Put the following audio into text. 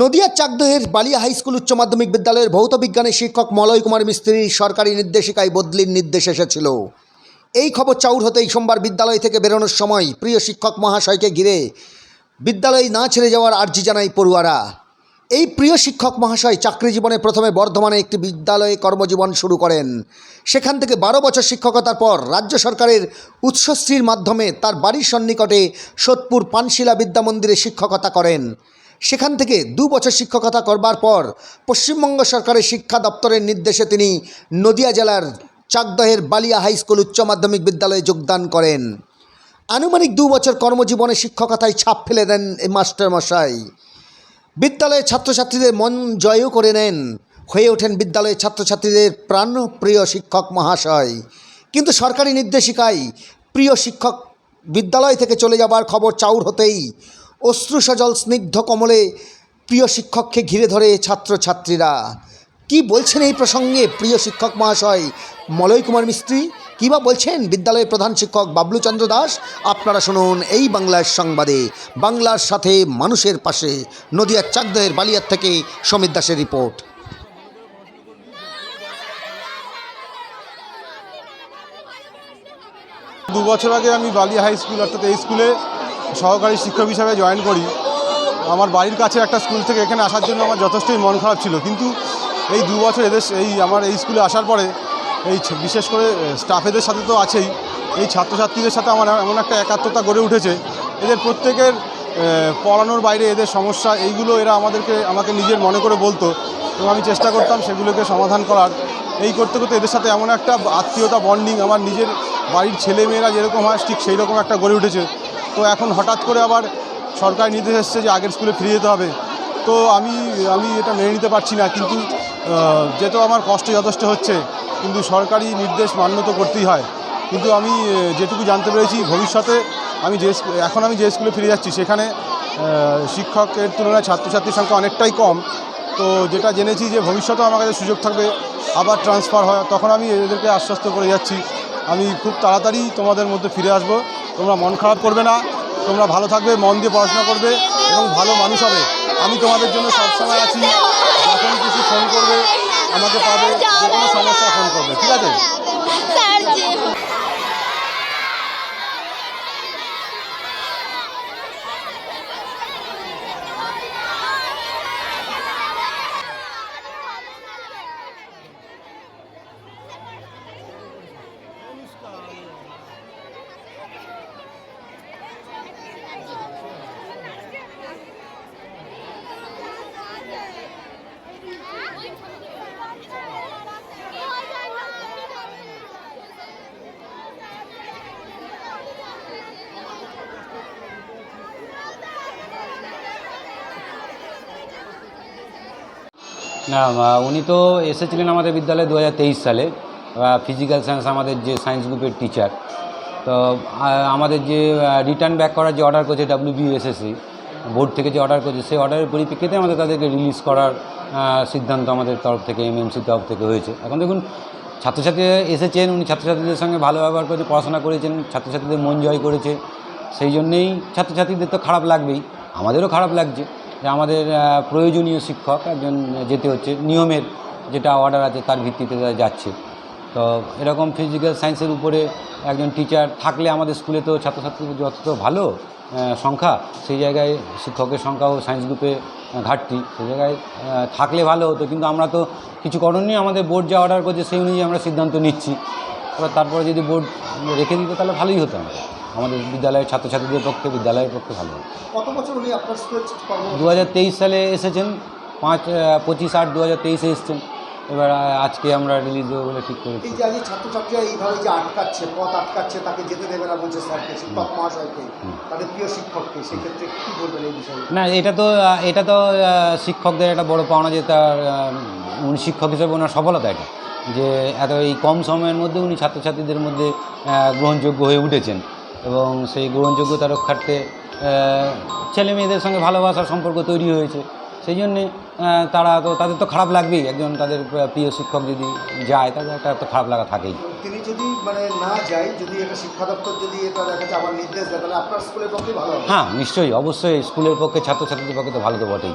নদিয়ার চাকদহের Balia high school উচ্চ মাধ্যমিক বিদ্যালয়ের ভৌত বিজ্ঞানের শিক্ষক মলয় কুমার মিস্ত্রির সরকারি নির্দেশিকায় বদলির নির্দেশ এসেছিল। এই খবর চাউর হতেই সোমবার বিদ্যালয় থেকে বেরোনোর সময় প্রিয় শিক্ষক মহাশয়কে ঘিরে বিদ্যালয় না ছেড়ে যাওয়ার আর্জি জানায় পড়ুয়ারা। এই প্রিয় শিক্ষক মহাশয় চাকরি জীবনে প্রথমে বর্ধমানে একটি বিদ্যালয়ে কর্মজীবন শুরু করেন। সেখান থেকে বারো বছর শিক্ষকতার পর রাজ্য সরকারের উৎসশ্রীর মাধ্যমে তার বাড়ির সন্নিকটে সোদপুর পানশিলা বিদ্যা মন্দিরে শিক্ষকতা করেন। সেখান থেকে দু বছর শিক্ষকতা করবার পর পশ্চিমবঙ্গ সরকারের শিক্ষা দপ্তরের নির্দেশে তিনি নদিয়া জেলার চাকদহের বালিয়া হাই স্কুল উচ্চ মাধ্যমিক বিদ্যালয়ে যোগদান করেন। আনুমানিক দু বছর কর্মজীবনে শিক্ষকতায় ছাপ ফেলে দেন এই মাস্টারমশাই। বিদ্যালয়ের ছাত্রছাত্রীদের মন জয়ও করে নেন। হয়ে ওঠেন বিদ্যালয়ের ছাত্রছাত্রীদের প্রাণপ্রিয় শিক্ষক মহাশয়। কিন্তু সরকারি নির্দেশিকায় প্রিয় শিক্ষক বিদ্যালয় থেকে চলে যাবার খবর চাউর হতেই অশ্রুসজল স্নিগ্ধ কমলে প্রিয় শিক্ষককে ঘিরে ধরে ছাত্রছাত্রীরা। কি বলছেন এই প্রসঙ্গে প্রিয় শিক্ষক মহাশয়? মলয় কুমার মিস্ত্রি, কী বা বলছেন বিদ্যালয়ের প্রধান শিক্ষক বাবলু চন্দ্র দাস? আপনারা শুনুন এই বাংলার সংবাদে। বাংলার সাথে মানুষের পাশে। নদিয়ার চাকদহের বালিয়ার থেকে সমিত দাসের রিপোর্ট। দু বছর আগে আমি বালি হাই স্কুল, অর্থাৎ এই স্কুলে সহকারী শিক্ষক হিসাবে জয়েন করি। আমার বাড়ির কাছে একটা স্কুল থেকে এখানে আসার জন্য আমার যথেষ্টই মন খারাপ ছিল। কিন্তু এই দু বছর এদের এই আমার এই স্কুলে আসার পরে এই বিশেষ করে স্টাফেদের সাথে তো আছেই। এই ছাত্রছাত্রীদের সাথে আমার এমন একটা একাত্মতা গড়ে উঠেছে। এদের প্রত্যেকের পড়ানোর বাইরে এদের সমস্যা, এইগুলো এরা আমাদেরকে, আমাকে নিজের মনে করে বলতো। এবং আমি চেষ্টা করতাম সেগুলোকে সমাধান করার। এই করতে করতে এদের সাথে এমন একটা আত্মীয়তা বন্ডিং আমার নিজের বাড়ির ছেলে মেয়েরা যেরকম হয়, ঠিক সেই রকম একটা গড়ে উঠেছে। তো এখন হঠাৎ করে আবার সরকারি নির্দেশ এসছে যে আগের স্কুলে ফিরে যেতে হবে। তো আমি আমি এটা মেনে নিতে পারছি না, কিন্তু যেহেতু আমার কষ্ট যথেষ্ট হচ্ছে, কিন্তু সরকারি নির্দেশ মান্য তো করতেই হয়। কিন্তু আমি যেটুকু জানতে পেরেছি, ভবিষ্যতে আমি যে এখন আমি যে স্কুলে ফিরে যাচ্ছি, সেখানে শিক্ষকের তুলনায় ছাত্রছাত্রীর সংখ্যা অনেকটাই কম। তো যেটা জেনেছি যে ভবিষ্যতেও আমার কাছে সুযোগ থাকবে, আবার ট্রান্সফার হয়, তখন আমি এদেরকে আশ্বস্ত করে যাচ্ছি। আমি খুব তাড়াতাড়ি তোমাদের মধ্যে ফিরে আসব, তোমরা মন খারাপ করবে না। তোমরা ভালো থাকবে, মন দিয়ে পড়াশোনা করবে এবং ভালো মানুষ হবে। আমি তোমাদের জন্য সবসময় আছি। যখন কিছু ফোন করবে, আমাকে পাবে, যে কোনো সমস্যা ফোন করবে, ঠিক আছে? না উনি তো এসেছিলেন আমাদের বিদ্যালয়ে দু হাজার তেইশ সালে ফিজিক্যাল সায়েন্স আমাদের যে সায়েন্স গ্রুপের টিচার তো আমাদের যে রিটার্ন ব্যাক করার যে অর্ডার করছে করেছে ডাব্লিউবিএসএসসি বোর্ড থেকে যে অর্ডার করেছে, সেই অর্ডারের পরিপ্রেক্ষিতে আমাদের তাদেরকে রিলিজ করার সিদ্ধান্ত আমাদের তরফ থেকে এমএমসির তরফ থেকে হয়েছে। এখন দেখুন, ছাত্রছাত্রীরা এসেছেন, উনি ছাত্রছাত্রীদের সঙ্গে ভালো ব্যবহার করে পড়াশোনা করেছেন, ছাত্রছাত্রীদের মন জয় করেছে। সেই জন্যেই ছাত্রছাত্রীদের তো খারাপ লাগবেই, আমাদেরও খারাপ লাগছে। যে আমাদের প্রয়োজনীয় শিক্ষক একজন যেতে হচ্ছে, নিয়মের যেটা অর্ডার আছে তার ভিত্তিতে তারা যাচ্ছে। তো এরকম ফিজিক্যাল সায়েন্সের উপরে একজন টিচার থাকলে আমাদের স্কুলে তো ছাত্রছাত্রীদের যত ভালো সংখ্যা, সেই জায়গায় শিক্ষকের সংখ্যাও সায়েন্স গ্রুপে ঘাটতি। সেই জায়গায় থাকলে ভালো হতো, কিন্তু আমরা তো কিছু করণীয় আমাদের বোর্ড যা অর্ডার করছে সেই অনুযায়ী আমরা সিদ্ধান্ত নিচ্ছি। তারপরে যদি বোর্ড রেখে দিত তাহলে ভালোই হতো আমাদের। আমাদের বিদ্যালয়ের ছাত্রছাত্রীদের পক্ষে বিদ্যালয়ের পক্ষে ভালো। কত বছর উনি আপনার দু সালে এসেছেন পাঁচ পঁচিশ আট দু হাজার তেইশে এসেছেন। এবার আজকে আমরা রিলিজ দেবো বলে ঠিক করেছি। এই যে ছাত্রছাত্রীরা এইভাবে যে আটকাচ্ছে পথ আটকাচ্ছে তাকে যেতে দেবে না বলছে স্যারকে শিক্ষক মহাশয়কে তাদের প্রিয় শিক্ষককে সেক্ষেত্রে কী বলবেন এই বিষয়ে? না এটা তো এটা তো শিক্ষকদের একটা বড় পাওনা যে তার উনি শিক্ষক হিসেবে ওনার সফলতা এটা। যে এত এই কম সময়ের মধ্যে উনি ছাত্রছাত্রীদের মধ্যে গ্রহণযোগ্য হয়ে উঠেছেন। এবং সেই গ্রহণযোগ্যতা রক্ষার্থে ছেলে মেয়েদের সঙ্গে ভালোবাসার সম্পর্ক তৈরি হয়েছে। সেই জন্যে তারা তো তাদের তো খারাপ লাগবেই। একজন তাদের প্রিয় শিক্ষক যদি যায় তাদের একটা তো খারাপ লাগা থাকেই। তিনি যদি মানে না যায় যদি এটা শিক্ষা দপ্তর যদি এটা দেখা আবার নির্দেশ দেয় তাহলে আপনার স্কুলের পক্ষে ভালো হ্যাঁ নিশ্চয়ই। অবশ্যই স্কুলের পক্ষে ছাত্রছাত্রীদের পক্ষে তো ভালো তো বটেই।